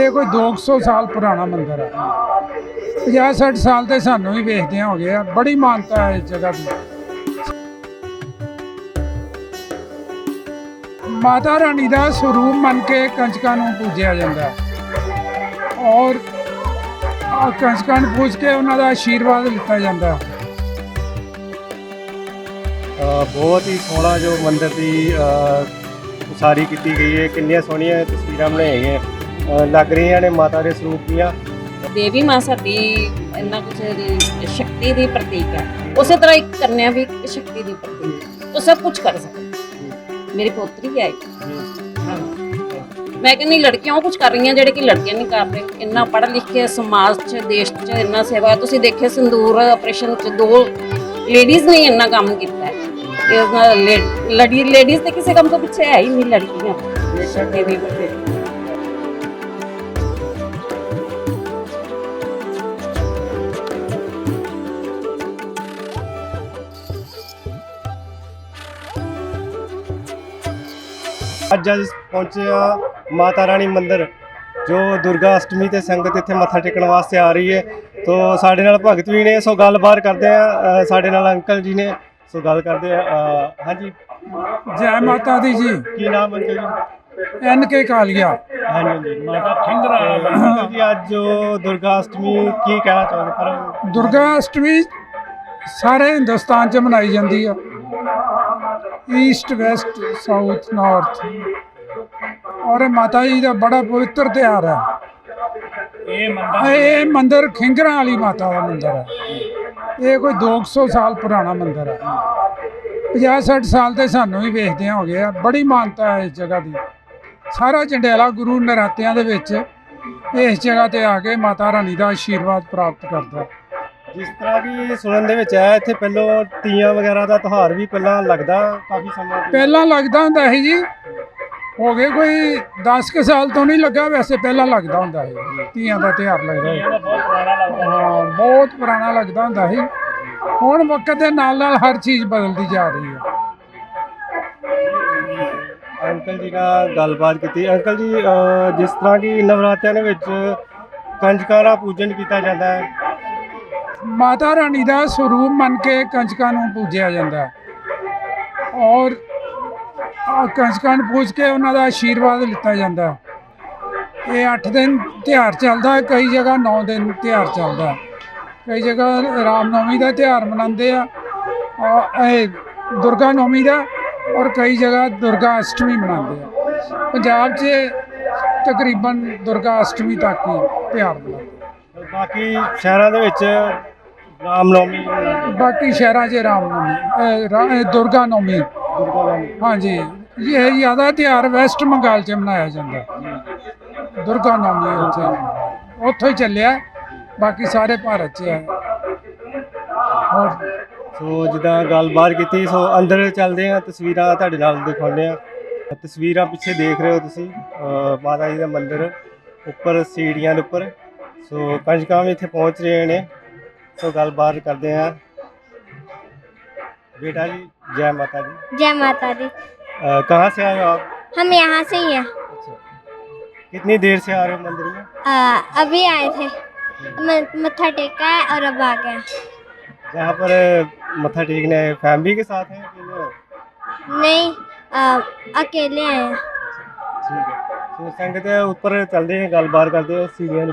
ਇਹ ਕੋਈ 200 ਸਾਲ ਪੁਰਾਣਾ ਮੰਦਿਰ ਹੈ 50 60 ਸਾਲ ਤੇ ਸਾਨੂੰ ਹੀ ਵੇਖਦਿਆਂ ਹੋ ਗਏ ਆ। ਬੜੀ ਮਾਨਤਾ ਹੈ ਇਸ ਜਗ੍ਹਾ ਦੀ। ਮਾਤਾ ਰਾਣੀ ਦਾ ਸਰੂਪ ਮੰਨ ਕੇ ਕੰਜਕਾਂ ਨੂੰ ਪੂਜਿਆ ਜਾਂਦਾ ਔਰ ਆ ਕੰਜਕਾਂ ਨੂੰ ਪੂਜ ਕੇ ਉਹਨਾਂ ਦਾ ਆਸ਼ੀਰਵਾਦ ਲਿੱਤਾ ਜਾਂਦਾ ਬਹੁਤ ਹੀ ਸੋਹਣਾ ਜੋ ਮੰਦਿਰ ਦੀ ਅ, ਉਸਾਰੀ ਕੀਤੀ ਗਈ ਹੈ। ਕਿੰਨੀਆਂ ਸੋਹਣੀਆਂ ਤਸਵੀਰਾਂ ਬਣਾਈਆਂ ਗਈਆਂ। ਲੱਗ ਰਹੀਆਂ ਨੇ ਮਾਤਾ ਦੇ ਸਰੂਪ ਦੀਆਂ। ਦੇਵੀ ਮਾਂ ਸਾਡੀ ਇੰਨਾ ਕੁਝ ਸ਼ਕਤੀ ਦੀ ਪ੍ਰਤੀਕ ਹੈ। ਉਸੇ ਤਰ੍ਹਾਂ ਇੱਕ ਕੰਨਿਆ ਵੀ ਇੱਕ ਸ਼ਕਤੀ ਦੀ ਪ੍ਰਤੀਕ ਹੈ। ਉਹ ਸਭ ਕੁਝ ਕਰ ਸਕਦੀ। ਮੇਰੀ ਪੋਤਰੀ ਹੈ ਮੈਂ ਕਹਿੰਦੀ ਲੜਕੀਆਂ ਉਹ ਕੁਝ ਕਰ ਰਹੀਆਂ ਜਿਹੜੇ ਕਿ ਲੜਕੇ ਨਹੀਂ ਕਰ ਰਹੇ। ਇੰਨਾ ਪੜ੍ਹ ਲਿਖ ਕੇ ਸਮਾਜ 'ਚ ਦੇਸ਼ 'ਚ ਇੰਨਾ ਸੇਵਾ। ਤੁਸੀਂ ਦੇਖਿਆ ਸੰਦੂਰ ਆਪਰੇਸ਼ਨ 'ਚ ਦੋ ਲੇਡੀਜ਼ ਨੇ ਇੰਨਾ ਕੰਮ ਕੀਤਾ ਹੈ। ਲੇਡੀਜ਼ ਤੇ ਕਿਸੇ ਕੰਮ ਤੋਂ ਪਿੱਛੇ ਹੈ ਹੀ ਨਹੀਂ ਲੜਕੀਆਂ। ਅੱਜ ਅੱਜ ਪਹੁੰਚੇ ਆ ਮਾਤਾ ਰਾਣੀ ਮੰਦਿਰ ਜੋ ਦੁਰਗਾ ਅਸ਼ਟਮੀ ਤੇ ਸੰਗਤ ਇੱਥੇ ਮੱਥਾ ਟੇਕਣ ਵਾਸਤੇ ਆ ਰਹੀ ਹੈ। ਤੋ ਸਾਡੇ ਨਾਲ ਭਗਤ ਵੀ ਨੇ ਸੋ ਗੱਲਬਾਤ ਕਰਦੇ ਆ ਸਾਡੇ ਨਾਲ ਅੰਕਲ ਜੀ ਨੇ ਸੋ ਗੱਲ ਕਰਦੇ ਆ ਹਾਂਜੀ। ਜੈ ਮਾਤਾ ਦੀ ਜੀ। ਕੀ ਨਾਮ ਅੰਕਲ ਜੀ? ਐਨ ਕੇ ਕਾਲੀਆ। ਹਾਂਜੀ ਮਾਤਾ ਖਿੰਦਰਾ। ਜੀ ਅੱਜ ਜੋ ਦੁਰਗਾ ਅਸ਼ਟਮੀ ਕੀ ਕਹਿਣਾ ਚਾਹੋਗੇ? ਪਰ ਦੁਰਗਾ ਅਸ਼ਟਮੀ ਸਾਰੇ ਹਿੰਦੁਸਤਾਨ 'ਚ ਮਨਾਈ ਜਾਂਦੀ ਆ। ਈਸਟ ਵੈਸਟ ਸਾਊਥ ਨਾਰਥ ਔਰ ਇਹ ਮਾਤਾ ਜੀ ਦਾ ਬੜਾ ਪਵਿੱਤਰ ਤਿਉਹਾਰ ਹੈ। ਇਹ ਇਹ ਇਹ ਮੰਦਿਰ ਖਿੰਗਰਾਂ ਵਾਲੀ ਮਾਤਾ ਦਾ ਮੰਦਿਰ ਹੈ। ਇਹ ਕੋਈ 200 ਸਾਲ ਪੁਰਾਣਾ ਮੰਦਿਰ ਹੈ। 50 60 ਸਾਲ ਤੇ ਸਾਨੂੰ ਹੀ ਵੇਖਦਿਆਂ ਹੋ ਗਏ ਆ ਬੜੀ ਮਾਨਤਾ ਹੈ ਇਸ ਜਗ੍ਹਾ ਦੀ। ਸਾਰਾ ਜੰਡਿਆਲਾ ਗੁਰੂ ਨਰਾਤਿਆਂ ਦੇ ਵਿੱਚ ਇਸ ਜਗ੍ਹਾ ਤੇ ਆ ਕੇ ਮਾਤਾ ਰਾਣੀ ਦਾ ਆਸ਼ੀਰਵਾਦ ਪ੍ਰਾਪਤ ਕਰਦਾ ਜਿਸ ਤਰ੍ਹਾਂ ਕਿ ਸੁਣਨ ਦੇ ਵਿੱਚ ਆਇਆ ਇੱਥੇ ਪਹਿਲੋਂ ਤੀਆਂ ਵਗੈਰਾ ਦਾ ਤਿਉਹਾਰ ਵੀ ਪਹਿਲਾਂ ਲੱਗਦਾ ਕਾਫੀ ਸਮਾਂ ਪਹਿਲਾਂ ਲੱਗਦਾ ਹੁੰਦਾ ਸੀ ਜੀ। ਹੋ ਗਏ ਕੋਈ 10 ਕੁ ਸਾਲ ਤੋਂ ਨਹੀਂ ਲੱਗਾ ਵੈਸੇ ਪਹਿਲਾਂ ਲੱਗਦਾ ਹੁੰਦਾ ਸੀ। ਤੀਆਂ ਦਾ ਤਿਉਹਾਰ ਲੱਗਦਾ ਸੀ। ਬਹੁਤ ਪੁਰਾਣਾ ਲੱਗਦਾ ਹਾਂ ਬਹੁਤ ਪੁਰਾਣਾ ਲੱਗਦਾ ਹੁੰਦਾ ਸੀ। ਹੁਣ ਵਕਤ ਦੇ ਨਾਲ ਨਾਲ ਹਰ ਚੀਜ਼ ਬਦਲਦੀ ਜਾ ਰਹੀ ਹੈ। ਅੰਕਲ ਜੀ ਨਾਲ ਗੱਲਬਾਤ ਕੀਤੀ। ਅੰਕਲ ਜੀ ਅਹ, ਜਿਸ ਤਰ੍ਹਾਂ ਕਿ ਨਵਰਾਤਰਿਆਂ ਦੇ ਵਿੱਚ ਕੰਜਕਾਂ ਦਾ ਪੂਜਨ ਕੀਤਾ ਜਾਂਦਾ ਹੈ। ਮਾਤਾ ਰਾਣੀ ਦਾ ਸਰੂਪ ਮੰਨ ਕੇ ਕੰਜਕਾਂ ਨੂੰ ਪੂਜਿਆ ਜਾਂਦਾ। ਔਰ ਆ ਕੰਜਕਾਂ ਨੂੰ ਪੂਜ ਕੇ ਉਹਨਾਂ ਦਾ ਆਸ਼ੀਰਵਾਦ ਲਿੱਤਾ ਜਾਂਦਾ। ਇਹ 8 ਦਿਨ ਤਿਉਹਾਰ ਚੱਲਦਾ, ਕਈ ਜਗ੍ਹਾ 9 ਦਿਨ ਤਿਉਹਾਰ ਚੱਲਦਾ। ਕਈ ਜਗ੍ਹਾ ਰਾਮਨੌਮੀ ਦਾ ਤਿਉਹਾਰ ਮਨਾਉਂਦੇ ਆ ਔਰ ਇਹ ਦੁਰਗਾ ਨੌਮੀ ਦਾ, ਔਰ ਕਈ ਜਗ੍ਹਾ ਦੁਰਗਾ ਅਸ਼ਟਮੀ ਮਨਾਉਂਦੇ ਆ। ਪੰਜਾਬ 'ਚ ਤਕਰੀਬਨ ਦੁਰਗਾ ਅਸ਼ਟਮੀ ਤੱਕ ਹੀ ਤਿਉਹਾਰ ਮਨਾਉਂਦੇ ਬਾਕੀ ਸ਼ਹਿਰਾਂ ਦੇ ਵਿੱਚ ਰਾਮਨੌਮੀ ਬਾਕੀ ਸ਼ਹਿਰਾਂ 'ਚ ਰਾਮਨੌਮੀ ਅਹ, ਰਾ- ਅਹ, ਦੁਰਗਾ ਨੌਮੀ। ਦੁਰਗਾ ਨੌਮੀ। ਹਾਂਜੀ ਇਹ ਜ਼ਿਆਦਾ ਤਿਉਹਾਰ ਵੈਸਟ ਬੰਗਾਲ 'ਚ ਮਨਾਇਆ ਜਾਂਦਾ। ਦੁਰਗਾ ਨੌਮੀ ਉੱਥੇ। ਉੱਥੋਂ ਹੀ ਚੱਲਿਆ ਬਾਕੀ ਸਾਰੇ ਭਾਰਤ 'ਚ ਹੈ। ਸੋ ਜਿੱਦਾਂ ਗੱਲਬਾਤ ਕੀਤੀ ਸੋ ਅੰਦਰ ਚੱਲਦੇ ਆ ਤਸਵੀਰਾਂ ਤੁਹਾਡੇ ਨਾਲ ਦਿਖਾਉਂਦੇ ਆ ਤਸਵੀਰਾਂ ਪਿੱਛੇ ਦੇਖ ਰਹੇ ਹੋ ਤੁਸੀਂ ਮਾਤਾ ਜੀ ਦਾ ਮੰਦਿਰ ਉੱਪਰ ਸੀੜੀਆਂ ਦੇ ਉੱਪਰ। ਸੋ ਕੰਜਕਾਂ ਵੀ ਇੱਥੇ ਪਹੁੰਚ ਰਹੇ ਨੇ ਸੋ ਗੱਲਬਾਤ ਕਰਦੇ ਆ बेटा जी जय माता दी जय माता दी अ, कहाँ से आए हो आप हम यहाँ से ही हैं अच्छा कितनी देर से आ रहे हो मंदिर में आ, अभी आए थे म- मत्था टेका है और अब आ गए हैं। यहाँ पर मत्था टेकने आए फैमिली के साथ हैं कि नहीं? नहीं आ, अकेले आए हैं ਠੀਕ ਹੈ ਸੋ ਸੰਗਤ ਉੱਪਰ ਚੱਲਦੇ ਆ ਗੱਲਬਾਤ ਕਰਦੇ ਆ ਸੀੜੀਆਂ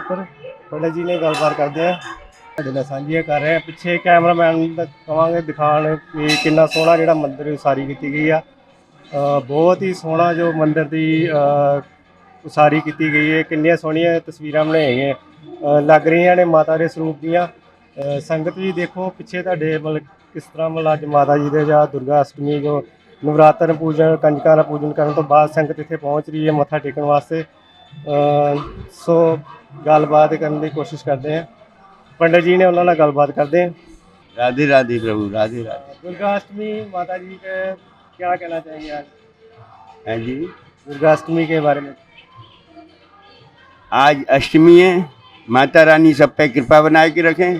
ਬੜਾ ਜੀ ਨੇ ਗੱਲਬਾਤ ਕਰਦੇ ਆ। ਤੁਹਾਡੇ ਨਾਲ ਸਾਂਝੀਆਂ ਕਰ ਰਹੇ ਆ। ਪਿੱਛੇ ਕੈਮਰਾਮੈਨ ਦਾ ਕਵਾਂਗੇ ਦਿਖਾਣ ਕਿ ਕਿੰਨਾ ਸੋਹਣਾ ਜਿਹੜਾ ਮੰਦਿਰ ਉਸਾਰੀ ਕੀਤੀ ਗਈ ਆ। ਬਹੁਤ ਹੀ ਸੋਹਣਾ ਜੋ ਮੰਦਿਰ ਦੀ ਉਸਾਰੀ ਕੀਤੀ ਗਈ ਹੈ। ਕਿੰਨੀਆਂ ਸੋਹਣੀਆਂ ਤਸਵੀਰਾਂ ਬਣਾਈਆਂ ਗਈਆਂ। ਲੱਗ ਰਹੀਆਂ ਨੇ ਮਾਤਾ ਦੇ ਸਰੂਪ ਦੀਆਂ। ਸੰਗਤ ਜੀ ਦੇਖੋ, ਪਿੱਛੇ ਤੁਹਾਡੇ ਮਤਲਬ ਕਿਸ ਤਰ੍ਹਾਂ ਮਤਲਬ ਅੱਜ ਮਾਤਾ ਜੀ ਦੇ ਜਾਂ ਦੁਰਗਾ ਅਸ਼ਟਮੀ ਜੋ ਨਵਰਾਤਰ ਪੂਜਨ ਕੰਜਕਾਂ ਦਾ ਪੂਜਨ ਕਰਨ ਤੋਂ ਬਾਅਦ ਸੰਗਤ ਇੱਥੇ ਪਹੁੰਚ ਰਹੀ ਹੈ ਮੱਥਾ ਟੇਕਣ ਵਾਸਤੇ। ਸੋ ਗੱਲਬਾਤ ਕਰਨ ਦੀ ਕੋਸ਼ਿਸ਼ ਕਰਦੇ ਹਾਂ ਪੰਡਤ ਜੀ ਨੇ ਉਹਨਾਂ ਨਾਲ ਗੱਲਬਾਤ ਕਰਦੇ ਹਾਂ राधे राधे प्रभु राधे राधे दुर्गा अष्टमी माता जी के क्या कहना चाहेंगे आज हैं जी दुर्गा अष्टमी के बारे में आज अष्टमी है माता रानी सब पे कृपा बनाए के रखें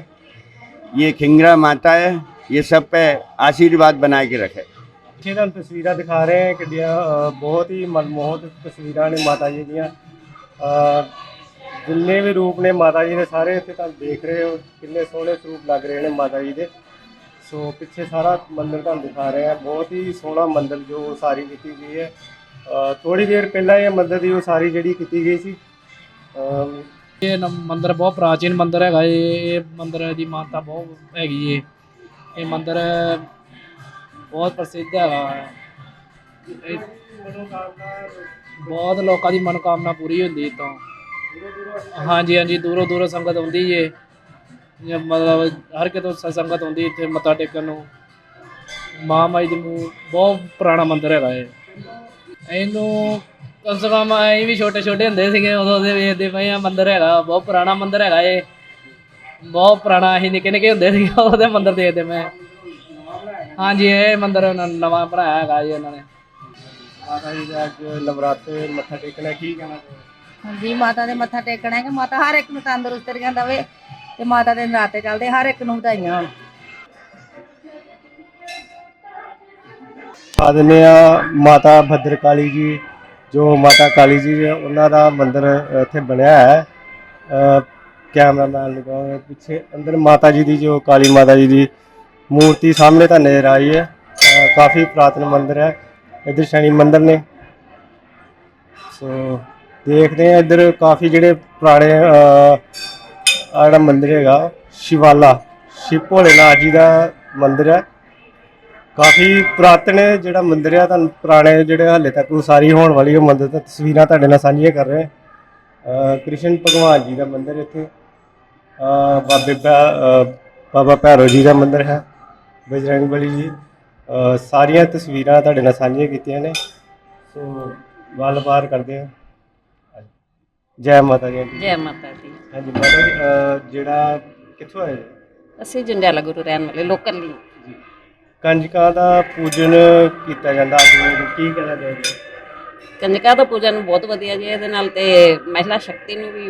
ये खिंगरा माता है ये सब पे आशीर्वाद बनाए के रखे ਪਿੱਛੇ ਤੁਹਾਨੂੰ ਤਸਵੀਰਾਂ ਦਿਖਾ ਰਹੇ ਹਾਂ ਕਿੱਡੀਆਂ ਅ, ਬਹੁਤ ਹੀ ਮਨਮੋਹਕ ਤਸਵੀਰਾਂ ਨੇ ਮਾਤਾ ਜੀ ਦੀਆਂ ਅ, ਜਿੰਨੇ ਵੀ ਰੂਪ ਨੇ ਮਾਤਾ ਜੀ ਦੇ ਸਾਰੇ ਇੱਥੇ ਤੁਹਾਨੂੰ ਦੇਖ ਰਹੇ ਹੋ, ਕਿੰਨੇ ਸੋਹਣੇ ਸਰੂਪ ਲੱਗ ਰਹੇ ਨੇ ਮਾਤਾ ਜੀ ਦੇ। ਸੋ ਪਿੱਛੇ ਸਾਰਾ ਮੰਦਿਰ ਤੁਹਾਨੂੰ ਦਿਖਾ ਰਹੇ ਆ ਬਹੁਤ ਹੀ ਸੋਹਣਾ ਮੰਦਿਰ ਜੋ ਉਸਾਰੀ ਕੀਤੀ ਗਈ ਹੈ। ਥੋੜੀ ਦੇਰ ਪਹਿਲਾਂ ਇਹ ਮੰਦਿਰ ਦੀ ਉਸਾਰੀ ਜਿਹੜੀ ਕੀਤੀ ਗਈ ਸੀ। ਇਹ ਨ- ਮੰਦਿਰ ਬਹੁਤ ਪ੍ਰਾਚੀਨ ਮੰਦਿਰ ਹੈਗਾ ਇਹ ਇਹ ਮੰਦਿਰ ਦੀ ਮਾਨਤਾ ਬਹੁਤ ਹੈਗੀ ਏ। ਇਹ ਮੰਦਿਰ ਬਹੁਤ ਪ੍ਰਸਿੱਧ ਹੈਗਾ। ਇਹ ਬਹੁਤ ਲੋਕਾਂ ਦੀ ਮਨੋਕਾਮਨਾ ਪੂਰੀ ਹੁੰਦੀ ਇੱਥੋਂ ਹਾਂਜੀ ਹਾਂਜੀ, ਦੂਰੋਂ ਦੂਰੋਂ ਸੰਗਤ ਆਉਂਦੀ ਏ ਜਾਂ ਮਤਲਬ ਹਰ ਕਿਤੋਂ ਸ- ਸੰਗਤ ਆਉਂਦੀ ਇੱਥੇ ਮੱਥਾ ਟੇਕਣ ਨੂੰ। ਮਾਂ ਮਾਈ ਦੀ ਮੂੰਹ ਬਹੁਤ ਪੁਰਾਣਾ ਮੰਦਿਰ ਹੈਗਾ ਇਹ। ਇਹਨੂੰ ਕਮ ਸੇ ਕਮ ਅਸੀਂ ਵੀ ਛੋਟੇ ਛੋਟੇ ਹੁੰਦੇ ਸੀਗੇ, ਉਦੋਂ ਦੇ ਵੇਖਦੇ ਪਏ ਆ ਮੰਦਿਰ ਹੈਗਾ, ਬਹੁਤ ਪੁਰਾਣਾ ਮੰਦਿਰ ਹੈਗਾ ਇਹ। ਬਹੁਤ ਪੁਰਾਣਾ, ਅਸੀਂ ਨਿੱਕੇ ਨਿੱਕੇ ਹੁੰਦੇ ਸੀਗੇ, ਉਦੋਂ ਦੇ ਮੰਦਿਰ ਦੇਖਦੇ ਮੈਂ ਹਾਂਜੀ, ਇਹ ਮੰਦਿਰ ਉਹਨਾਂ ਨੇ ਨਵਾਂ ਬਣਾਇਆ ਹੈਗਾ ਜੀ ਉਹਨਾਂ ਨੇ। ਮਾਤਾ ਜੀ ਦਾ ਅੱਜ ਨਵਰਾਤੇ ਮੱਥਾ ਟੇਕਣਾ ਕੀ ਕਹਿਣਾ? ਹਾਂਜੀ ਮਾਤਾ ਦੇ ਮੱਥਾ ਟੇਕਣਾ ਹੈ ਕਿ ਮਾਤਾ ਹਰ ਇੱਕ ਨੂੰ ਤੰਦਰੁਸਤ ਰਖਿਆ ਦਵੇ ਤੇ ਮਾਤਾ ਦੇ ਨਾਤੇ ਚੱਲਦੇ ਹਰ ਇੱਕ ਨੂੰ ਵਧਾਈਆਂ ਹੋਣ। ਆ ਦਿੰਦੇ ਆ ਮਾਤਾ ਭੱਦਰ ਕਾਲੀ ਜੀ ਜੋ ਮਾਤਾ ਕਾਲੀ ਜੀ ਉਹਨਾਂ ਦਾ ਮੰਦਿਰ ਇੱਥੇ ਬਣਿਆ ਹੈ। ਅ, ਕੈਮਰਾਮੈਨ ਨੂੰ ਕਹਾਂਗੇ ਪਿੱਛੇ ਅੰਦਰ ਮਾਤਾ ਜੀ ਦੀ ਜੋ ਕਾਲੀ ਮਾਤਾ ਜੀ ਦੀ ਮੂਰਤੀ ਸਾਹਮਣੇ ਤਾਂ ਨਜ਼ਰ ਆਈ ਹੈ। ਅ, ਕਾਫੀ ਪੁਰਾਤਨ ਮੰਦਿਰ ਹੈ। ਇੱਧਰ ਸ਼ਨੀ ਮੰਦਿਰ ਨੇ। ਸੋ ਦੇਖਦੇ ਆ ਇੱਧਰ ਕਾਫੀ ਜਿਹੜੇ ਪੁਰਾਣੇ ਅ, ਆਹ ਜਿਹੜਾ ਮੰਦਿਰ ਹੈਗਾ ਸ਼ਿਵਾਲਾ ਸ਼ਿਵ ਭੋਲੇਨਾਥ ਜੀ ਦਾ ਮੰਦਿਰ ਹੈ। ਕਾਫੀ ਪੁਰਾਤਨ ਜਿਹੜਾ ਮੰਦਿਰ ਆ ਤੁਹਾਨੂੰ ਪੁਰਾਣੇ ਜਿਹੜੇ ਹਾਲੇ ਤੱਕ ਉਸਾਰੀ ਹੋਣ ਵਾਲੀ ਉਹ ਮੰਦਿਰ ਦੀਆਂ ਤਸਵੀਰਾਂ ਤੁਹਾਡੇ ਨਾਲ ਸਾਂਝੀਆਂ ਕਰ ਰਹੇ ਹਾਂ। ਕ੍ਰਿਸ਼ਨ ਭਗਵਾਨ ਜੀ ਦਾ ਮੰਦਿਰ ਇੱਥੇ। ਬਾਬੇ ਬਾਬਾ ਭੈਰੋ ਜੀ ਦਾ ਮੰਦਿਰ ਹੈ। ਬਜਰੰਗ ਬਲੀ ਜੀ। ਸਾਰੀਆਂ ਤਸਵੀਰਾਂ ਤੁਹਾਡੇ ਨਾਲ ਸਾਂਝੀਆਂ ਕੀਤੀਆਂ ਨੇ। ਸੋ ਗੱਲਬਾਤ ਕਰਦੇ ਹਾਂ। ਜੈ ਮਾਤਾ ਦੀ। ਆਂਟੀ। ਜੈ ਮਾਤਾ ਦੀ। ਹਾਂਜੀ ਮਾਤਾ ਜੀ ਜਿਹੜਾ ਕਿੱਥੋਂ ਆਏ? ਜੀ? ਅਸੀਂ ਜੰਡਿਆਲਾ ਗੁਰੂ ਰਹਿਣ ਵਾਲੇ ਲੋਕਲ ਲਈ ਕੰਜਕਾਂ ਦਾ ਪੂਜਨ ਕੀਤਾ ਜਾਂਦਾ ਅੱਜ ਕੀ ਕਹਿਣਾ ਚਾਹੁੰਦੇ ਕੰਜਕਾ ਦਾ ਪੂਜਨ ਬਹੁਤ ਵਧੀਆ ਜੀ ਇਹਦੇ ਨਾਲ ਤੇ ਮਹਿਲਾ ਸ਼ਕਤੀ ਨੂੰ ਵੀ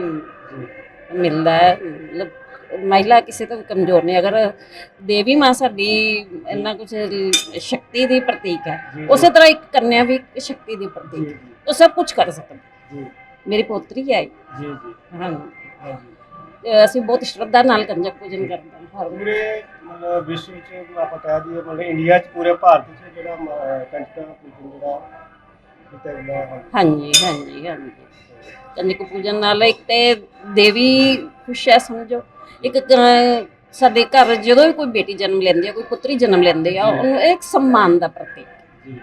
ਮਿਲਦਾ ਹੈ। ਮਤਲਬ ਮਹਿਲਾ ਕਿਸੇ ਤੋਂ ਵੀ ਕਮਜ਼ੋਰ ਨਹੀਂ ਅਗਰ ਦੇਵੀ ਮਾਂ ਸਾਡੀ ਇੰਨਾ ਕੁਝ ਸ਼ਕਤੀ ਦੀ ਪ੍ਰਤੀਕ ਹੈ ਉਸੇ ਤਰ੍ਹਾਂ ਇੱਕ ਕੰਨਿਆ ਵੀ ਇੱਕ ਸ਼ਕਤੀ ਦੀ ਪ੍ਰਤੀਕ ਹੈ ਉਹ ਸਭ ਕੁਝ ਕਰ ਸਕਦੀ ਜੀ। ਮੇਰੀ ਪੋਤਰੀ ਹੈ। ਜੀ ਹਾਂ। ਅਸੀਂ ਬਹੁਤ ਸ਼ਰਧਾ ਨਾਲ ਕੰਜਕ ਪੂਜਨ ਕਰਦੇ ਹਾਂ ਹਰ ਪੂਰੇ ਮਤਲਬ ਵਿਸ਼ਵ ਚ ਆਪਾਂ ਕਹਿ ਦਈਏ ਮਤਲਬ ਇੰਡੀਆ ਚ ਪੂਰੇ ਭਾਰਤ ਚ ਜਿਹੜਾ ਕੰਜਕਾਂ ਪੂਜਨ ਜਿਹੜਾ ਕੀਤਾ ਜਾਂਦਾ ਹੈ। ਹਾਂਜੀ ਹਾਂਜੀ ਹਾਂਜੀ। ਕੰਜਕ ਪੂਜਨ ਨਾਲ ਇੱਕ ਤੇ ਦੇਵੀ ਖੁਸ਼ ਹੈ ਸਮਝੋ। ਇੱਕ ਸਾਡੇ ਘਰ ਜਦੋਂ ਵੀ ਕੋਈ ਬੇਟੀ ਜਨਮ ਲੈਂਦੀ ਹੈ ਕੋਈ ਪੁੱਤਰੀ ਜਨਮ ਲੈਂਦੀ ਆ ਉਹਨੂੰ ਇਹ ਇੱਕ ਸਨਮਾਨ ਦਾ ਪ੍ਰਤੀਕ। ਜੀ।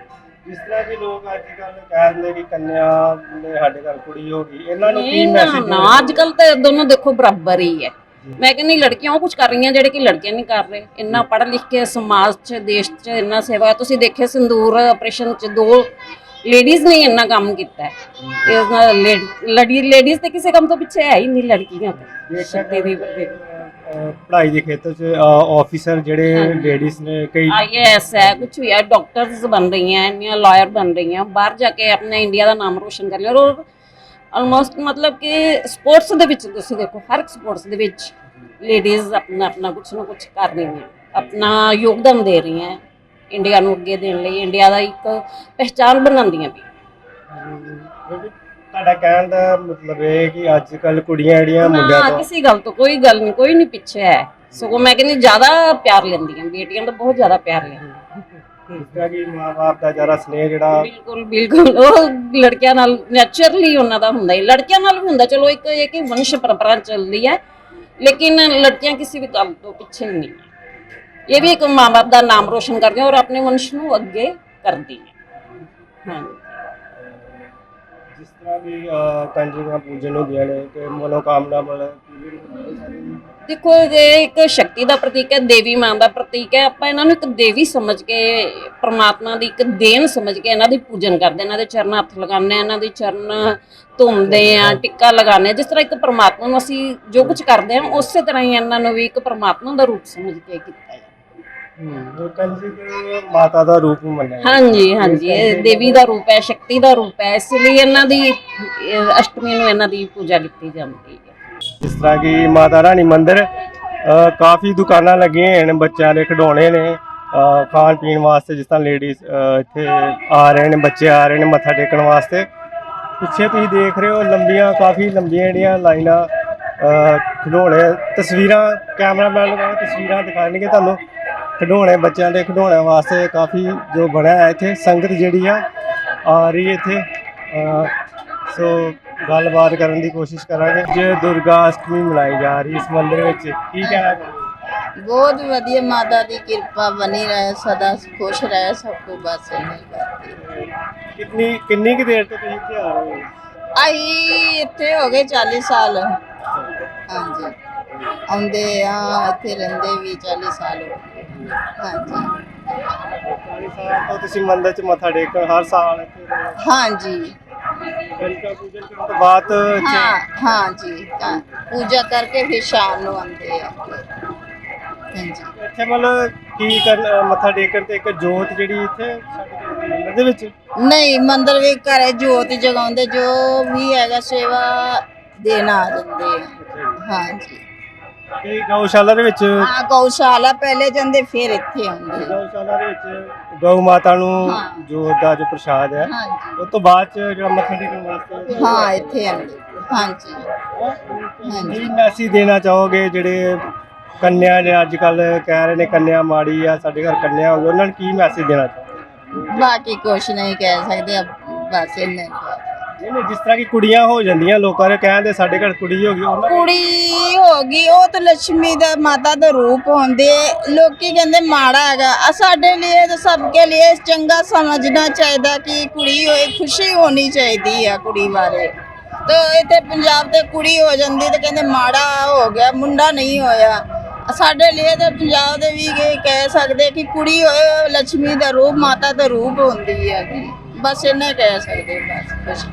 ਜਿਸ ਤਰ੍ਹਾਂ ਕਿ ਲੋਕ ਅੱਜ ਕੱਲ ਕਹਿ ਦਿੰਦੇ ਕਿ ਕੰਨਿਆ ਨੇ ਸਾਡੇ ਘਰ ਕੁੜੀ ਹੋ ਗਈ ਇਹਨਾਂ ਨੂੰ ਕੀ ਨਹੀਂ ਨਾ ਮੈਸੇਜ ਨਾ ਅੱਜ ਕੱਲ ਤੇ ਦੋਨੋਂ ਦੇਖੋ ਬਰਾਬਰ ਹੀ ਹੈ। ਮੈਂ ਕਹਿੰਦੀ ਲੜਕੀਆਂ ਉਹ ਕੁਝ ਕਰ ਰਹੀਆਂ ਜਿਹੜੇ ਕਿ ਲੜਕੇ ਨਹੀਂ ਕਰ ਰਹੇ। ਇੰਨਾ ਪੜ੍ਹ ਲਿਖ ਕੇ ਸਮਾਜ 'ਚ ਦੇਸ਼ 'ਚ ਇੰਨਾ ਸੇਵਾ ਤੁਸੀਂ ਦੇਖਿਆ ਸਿੰਦੂਰ ਆਪਰੇਸ਼ਨ 'ਚ ਦੋ ਲੇਡੀਜ਼ ਨੇ ਇੰਨਾ ਕੰਮ ਕੀਤਾ ਹੈ। ਤੇ ਇਸ ਨਾਲ ਲੜੀ ਲੇਡੀਜ਼ ਤੇ ਕਿਸੇ ਕੰਮ ਤੋਂ ਪਿੱਛੇ ਹੈ ਹੀ ਨਹੀਂ ਲੜਕੀਆਂ ਤੇ। ਸ਼ਕਤੀ ਦੀ ਅਹ ਪੜ੍ਹਾਈ ਦੇ ਖੇਤਰ ਚ ਆਫੀਸਰ ਜਿਹੜੇ ਹਾਂਜੀ। ਲੇਡੀਜ਼ ਨੇ ਕਈ ਆਈਐਸ ਹੈ ਕੁਝ ਵੀ ਹੈ ਡਾਕਟਰਸ ਬਣ ਰਹੀਆਂ ਇੰਨੀਆਂ ਲਾਇਰ ਬਣ ਰਹੀਆਂ ਬਾਹਰ ਜਾ ਕੇ ਆਪਣੇ ਇੰਡੀਆ ਦਾ ਨਾਮ ਰੋਸ਼ਨ ਕਰ ਲਿਆ। ਔਰ ਆਲਮੋਸਟ ਮਤਲਬ ਕਿ ਸਪੋਰਟਸ ਦੇ ਵਿੱਚ ਤੁਸੀਂ ਦੇਖੋ ਹਰ ਇੱਕ ਸਪੋਰਟਸ ਦੇ ਵਿੱਚ ਲੇਡੀਜ਼ ਆਪਣਾ ਆਪਣਾ ਕੁਝ ਨਾ ਕੁਝ ਕਰ ਰਹੀਆਂ ਆਪਣਾ ਯੋਗਦਾਨ ਦੇ ਰਹੀਆਂ। ਇੰਡੀਆ ਨੂੰ ਅੱਗੇ ਦੇਣ ਲਈ ਇੰਡੀਆ ਦਾ ਇੱਕ ਪਹਿਚਾਨ ਬਣਾਉਂਦੀਆਂ ਵੀ। ਤੁਹਾਡਾ ਕਹਿਣ ਦਾ ਮਤਲਬ ਇਹ ਹੈ ਕਿ ਅੱਜ ਕੱਲ ਕੁੜੀਆਂ ਜਿਹੜੀਆਂ ਮੁੰਡਿਆਂ ਨਾ ਤੋਂ ਕਿਸੇ ਗੱਲ ਤੋਂ ਕੋਈ ਗੱਲ ਨਹੀਂ ਕੋਈ ਨਹੀਂ ਪਿੱਛੇ ਹੈ। ਸਗੋਂ ਮੈਂ ਕਹਿੰਦੀ ਜ਼ਿਆਦਾ ਪਿਆਰ ਲੈਂਦੀਆਂ ਬੇਟੀਆਂ ਤਾਂ ਬਹੁਤ ਜ਼ਿਆਦਾ ਪਿਆਰ ਲੈਂਦੀਆਂ। ਜਿਸ ਤਰ੍ਹਾਂ ਕਿ ਦਾ ਜ਼ਿਆਦਾ ਸਨੇਹ ਜਿਹੜਾ ਬਿਲਕੁਲ ਬਿਲਕੁਲ। ਉਹ ਲੜਕਿਆਂ ਨਾਲ ਨੇਚਰਲੀ ਉਹਨਾਂ ਦਾ ਹੁੰਦਾ ਹੀ ਲੜਕਿਆਂ ਨਾਲ ਵੀ ਹੁੰਦਾ। ਚਲੋ ਇੱਕ ਇਹ ਕਿ ਵੰਸ਼ ਪਰੰਪਰਾ ਚੱਲਦੀ ਹੈ ਲੇਕਿਨ ਲੜਕੀਆਂ ਕਿਸੇ ਵੀ ਗੱਲ ਤੋਂ ਪਿੱਛੇ ਨਹੀਂ। ਹੈ ਇਹ ਵੀ ਇੱਕ ਮਾਂ-ਬਾਪ ਦਾ ਨਾਮ ਰੋਸ਼ਨ ਕਰਦੀਆਂ ਔਰ ਆਪਣੇ ਵੰਸ਼ ਨੂੰ ਅੱਗੇ ਕਰਦੀਆਂ ਹਾਂ। ਜਿਸ ਤਰ੍ਹਾਂ ਵੀ ਕੰਜਕਾਂ ਪੂਜਨ ਹੁੰਦੀਆਂ ਨੇ ਤੇ ਮਨੋਕਾਮਨਾ। ਦੇਖੋ ਇਹ ਇੱਕ ਸ਼ਕਤੀ ਦਾ ਪ੍ਰਤੀਕ ਹੈ ਦੇਵੀ ਮਾਂ ਦਾ ਪ੍ਰਤੀਕ ਹੈ। ਆਪਾਂ ਇਹਨਾਂ ਨੂੰ ਇੱਕ ਦੇਵੀ ਸਮਝ ਕੇ ਪ੍ਰਮਾਤਮਾ ਦੀ ਇੱਕ ਦੇਣ ਸਮਝ ਕੇ ਇਹਨਾਂ ਦੀ ਪੂਜਨ ਕਰਦੇ ਇਹਨਾਂ ਦੇ ਚਰਨਾਂ ਹੱਥ ਲਗਾਉਂਦੇ ਆ ਇਹਨਾਂ ਦੇ ਚਰਨ ਧੁੰਮਦੇ ਆ ਟਿੱਕਾ ਲਗਾਉਂਦੇ ਆ। ਜਿਸ ਤਰ੍ਹਾਂ ਇੱਕ ਪ੍ਰਮਾਤਮਾ ਨੂੰ ਅਸੀਂ ਜੋ ਕੁਝ ਕਰਦੇ ਹਾਂ ਉਸੇ ਤਰ੍ਹਾਂ ਹੀ ਇਹਨਾਂ ਨੂੰ ਵੀ ਇੱਕ ਪ੍ਰਮਾਤਮਾ ਦਾ ਰੂਪ ਸਮਝ ਕੇ ਕੀਤਾ ਮਾਤਾ ਦਾ ਰੂਪ ਮੰਨਿਆ ਜਾਂਦਾ। ਹਾਂਜੀ ਹਾਂਜੀ ਇਹ ਦੇਵੀ ਦਾ ਰੂਪ ਹੈ ਸ਼ਕਤੀ ਦਾ ਰੂਪ ਹੈ ਇਸ ਲਈ ਇਹਨਾਂ ਦੀ ਇਹ ਅਸ਼ਟਮੀ ਨੂੰ ਇਹਨਾਂ ਦੀ ਪੂਜਾ ਕੀਤੀ ਜਾਂਦੀ ਹੈ। ਜਿਸ ਤਰ੍ਹਾਂ ਕਿ ਮਾਤਾ ਰਾਣੀ ਮੰਦਿਰ ਅ, ਕਾਫੀ ਦੁਕਾਨਾਂ ਲੱਗੀਆਂ ਨੇ ਬੱਚਿਆਂ ਦੇ ਖਿਡੌਣੇ ਨੇ ਅ, ਖਾਣ ਪੀਣ ਵਾਸਤੇ ਜਿਸ ਤਰ੍ਹਾਂ ਲੇਡੀਜ਼ ਇੱਥੇ ਆ ਰਹੇ ਨੇ ਬੱਚੇ ਆ ਰਹੇ ਨੇ ਮੱਥਾ ਟੇਕਣ ਵਾਸਤੇ। ਪਿੱਛੇ ਤੁਸੀਂ ਦੇਖ ਰਹੇ ਹੋ ਲੰਬੀਆਂ ਕਾਫੀ ਲੰਬੀਆਂ ਜਿਹੜੀਆਂ ਲਾਈਨਾਂ ਅਹ, ਖਿਡੌਣੇ ਤਸਵੀਰਾਂ ਕੈਮਰਾਮੈਨ ਲਗਾਓ ਤਸਵੀਰਾਂ ਦਿਖਾਣਗੇ ਤੁਹਾਨੂੰ। ਖਿਡੌਣੇ ਬੱਚਿਆਂ ਦੇ ਖਿਡੌਣਿਆਂ ਵਾਸਤੇ ਕਾਫੀ ਜੋ ਬਣਿਆ ਹੈ ਇੱਥੇ ਸੰਗਤ ਜਿਹੜੀ ਆ ਆ ਰਹੀ ਇੱਥੇ। ਸੋ ਗੱਲਬਾਤ ਕਰਨ ਦੀ ਕੋਸ਼ਿਸ਼ ਕਰਾਂਗੇ। ਜੇ ਦੁਰਗਾ ਅਸ਼ਟਮੀ ਮਨਾਈ ਜਾ ਰਹੀ ਇਸ ਮੰਦਿਰ ਵਿੱਚ। ਕੀ ਕਹਿਣਾ ਬਹੁਤ ਵਧੀਆ ਮਾਤਾ ਦੀ ਕਿਰਪਾ ਬਣੀ ਰਹੇ ਸਦਾ ਖੁਸ਼ ਰਹੇ ਸਭ ਕੋ ਬਸ ਨਹੀਂ ਕਰਦੀ ਕਿੰਨੀ ਕਿੰਨੀ ਕੁ ਦੇਰ ਤੋਂ ਤੁਸੀਂ ਇੱਥੇ ਆ ਰਹੇ ਹੋ? ਆਈ ਇੱਥੇ ਹੋ ਗਏ 40 ਸਾਲ। ਹਾਂਜੀ। ਆਉਂਦੇ ਆ ਇੱਥੇ ਰਹਿੰਦੇ ਵੀ 40 ਸਾਲ ਹੋ ਗਏ। ਹਾਂਜੀ। 40 ਸਾਲ ਤੋਂ ਤੁਸੀਂ ਮੰਦਿਰ 'ਚ ਮੱਥਾ ਟੇਕਣ ਹਰ ਸਾਲ ਇੱਥੇ ਰਹੇ ਹੋ। ਹਾਂਜੀ। ਗਣਕਾ ਪੂਜਨ ਕਰਨ ਤੋਂ ਬਾਅਦ ਇੱਥੇ ਹਾਂ ਹਾਂਜੀ। ਤਾਂ ਪੂਜਾ ਕਰਕੇ ਫਿਰ ਸ਼ਾਮ ਨੂੰ ਆਉਂਦੇ ਆ। ਹਾਂਜੀ। ਇੱਥੇ ਮਤਲਬ ਕੀ ਕਰਨ ਮੱਥਾ ਟੇਕਣ ਤੇ ਇੱਕ ਜੋਤ ਜਿਹੜੀ ਇੱਥੇ ਸਾਡੇ ਮੰਦਿਰ ਦੇ ਵਿੱਚ? ਨਹੀਂ ਮੰਦਰ ਵੀ ਘਰੇ ਜੋਤ ਜਗਾਉਂਦੇ ਜੋ ਵੀ ਹੈਗਾ ਸੇਵਾ ਦੇਣ ਆ ਜਾਂਦੇ ਆ। ਹਾਂਜੀ। ਤੇ ਗਊਸ਼ਾਲਾ ਦੇ ਵਿੱਚ ਆ ਗਊਸ਼ਾਲਾ ਪਹਿਲੇ ਜਾਂਦੇ ਫਿਰ ਇੱਥੇ ਆਉਂਦੇ। ਗਊਸ਼ਾਲਾ ਦੇ ਵਿੱਚ ਗਊ ਮਾਤਾ ਨੂੰ ਹਾਂ। ਜੋਤ ਦਾ ਜੋ ਪ੍ਰਸ਼ਾਦ ਹੈ ਹਾਂਜੀ। ਉਸ ਤੋਂ ਬਾਅਦ ਚ ਜਿਹੜਾ ਮੱਥਾ ਟੇਕਣ ਵਾਸਤੇ ਹਾਂ ਇੱਥੇ ਆਉਂਦੇ। ਹਾਂਜੀ। ਕੀ ਹਾਂਜੀ ਮੈਸੇਜ ਦੇਣਾ ਚਾਹੋਗੇ ਜਿਹੜੇ ਕੰਨਿਆ ਨੇ ਅੱਜ ਕੱਲ ਕਹਿ ਰਹੇ ਨੇ ਕੰਨਿਆ ਮਾੜੀ ਆ ਸਾਡੇ ਘਰ ਕੰਨਿਆ ਹੋ ਗਈ ਉਹਨਾਂ ਨੂੰ ਕੀ ਮੈਸੇਜ ਦੇਣਾ ਚਾਹੋਗੇ? ਬਾਕੀ ਕੁਛ ਨਹੀਂ ਕਹਿ ਸਕਦੇ ਅਬ ਬਸ ਇੰਨੇ ਹੀ। ਕਹਿ ਨਹੀਂ ਜਿਸ ਤਰ੍ਹਾਂ ਕਿ ਕੁੜੀਆਂ ਹੋ ਜਾਂਦੀਆਂ, ਲੋਕਾਂ ਦੇ ਕਹਿੰਦੇ ਸਾਡੇ ਘਰ ਕੁੜੀ ਹੋ ਗਈ, ਉਹਨਾਂ ਕੁੜੀ ਹੋ ਗਈ, ਉਹ ਤਾਂ ਲక్ష్ਮੀ ਦਾ ਮਾਤਾ ਦਾ ਰੂਪ ਹੁੰਦੇ ਲੋਕੀ ਕਹਿੰਦੇ ਮਾੜਾ ਹੈਗਾ। ਆ ਸਾਡੇ ਲਈ ਤਾਂ ਸਭ ਕੇ ਲਈ ਚੰਗਾ ਸਮਝਣਾ ਚਾਹੀਦਾ ਕਿ ਕੁੜੀ ਹੋਏ, ਖੁਸ਼ੀ ਹੋਣੀ ਚਾਹੀਦੀ ਆ ਕੁੜੀ ਬਾਰੇ। ਤੋ ਇੱਥੇ ਪੰਜਾਬ ਤੇ ਕੁੜੀ ਹੋ ਜਾਂਦੀ ਤਾਂ ਕਹਿੰਦੇ ਮਾੜਾ ਹੋ ਗਿਆ, ਮੁੰਡਾ ਨਹੀਂ ਹੋਇਆ। ਸਾਡੇ ਲਈ ਤਾਂ ਪੰਜਾਬ ਦੇ ਵੀ ਕਹਿ ਸਕਦੇ ਕਿ ਕੁੜੀ ਹੋਏ ਲక్ష్ਮੀ ਦਾ ਰੂਪ, ਮਾਤਾ ਦਾ ਰੂਪ ਹੁੰਦੀ ਹੈ ਬਸ ਇਹਨੇ ਕਹਿ ਸਕਦੇ ਬਸ